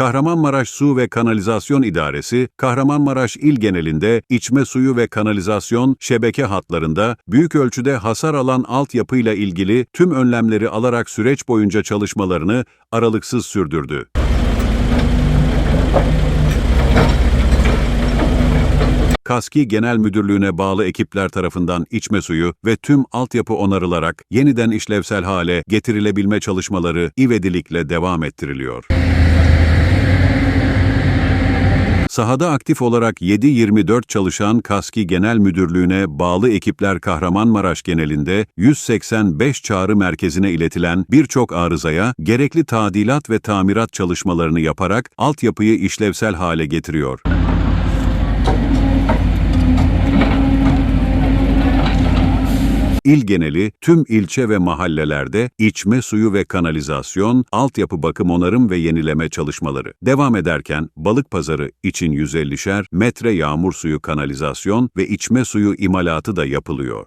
Kahramanmaraş Su ve Kanalizasyon İdaresi, Kahramanmaraş il genelinde içme suyu ve kanalizasyon şebeke hatlarında büyük ölçüde hasar alan altyapıyla ilgili tüm önlemleri alarak süreç boyunca çalışmalarını aralıksız sürdürdü. KASKİ Genel Müdürlüğü'ne bağlı ekipler tarafından içme suyu ve tüm altyapı onarılarak yeniden işlevsel hale getirilebilme çalışmaları ivedilikle devam ettiriliyor. Sahada aktif olarak 7-24 çalışan KASKİ Genel Müdürlüğü'ne bağlı ekipler Kahramanmaraş genelinde 185 çağrı merkezine iletilen birçok arızaya gerekli tadilat ve tamirat çalışmalarını yaparak altyapıyı işlevsel hale getiriyor. İl geneli tüm ilçe ve mahallelerde içme suyu ve kanalizasyon, altyapı bakım onarım ve yenileme çalışmaları devam ederken balık pazarı için 150'şer metre yağmur suyu kanalizasyon ve içme suyu imalatı da yapılıyor.